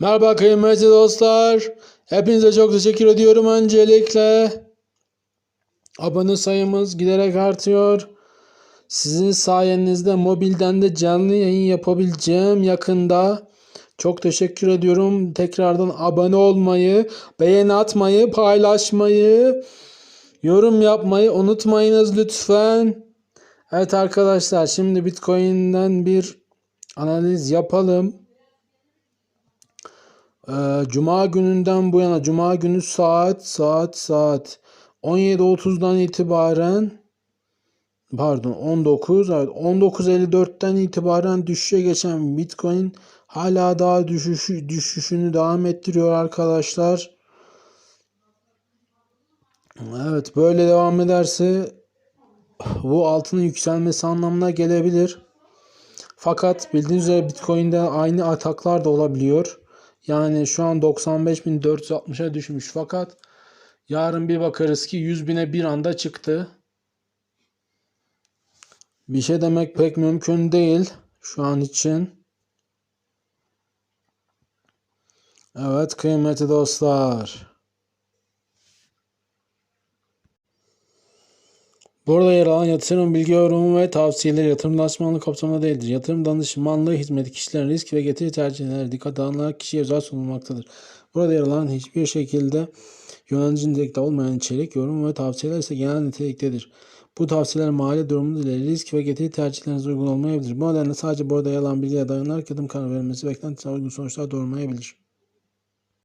Merhaba kıymetli dostlar. Hepinize çok teşekkür ediyorum öncelikle. Abone sayımız giderek artıyor. Sizin sayenizde mobilden de canlı yayın yapabileceğim yakında. Çok teşekkür ediyorum. Tekrardan abone olmayı, beğeni atmayı, paylaşmayı, yorum yapmayı unutmayınız lütfen. Evet arkadaşlar şimdi Bitcoin'den bir analiz yapalım. Ee, Cuma gününden bu yana Cuma günü saat saat saat 17.30'dan itibaren pardon 19 evet 19.54'ten itibaren düşüşe geçen Bitcoin hala daha düşüşü, düşüşünü devam ettiriyor arkadaşlar. Evet böyle devam ederse bu altının yükselmesi anlamına gelebilir. Fakat bildiğiniz üzere Bitcoin'de aynı ataklar da olabiliyor. Yani şu an 95.460'a düşmüş fakat yarın bir bakarız ki 100.000'e bir anda çıktı. Bir şey demek pek mümkün değil şu an için. Evet kıymetli dostlar. Burada yer alan yatırım bilgi yorumu ve tavsiyeleri yatırım danışmanlığı kapsamında değildir. Yatırım danışmanlığı hizmeti kişilerin risk ve getiri tercihleri dikkate alınarak kişiye özel sunulmaktadır. Burada yer alan hiçbir şekilde yönetici nitelikte olmayan içerik, yorum ve tavsiyeler ise genel niteliktedir. Bu tavsiyeler mali durumu ile risk ve getiri tercihlerinize uygun olmayabilir. Bu nedenle sadece burada yer alan bilgiye dayanarak yatırım kararı verilmesi beklentilerine uygun sonuçlar doğurmayabilir.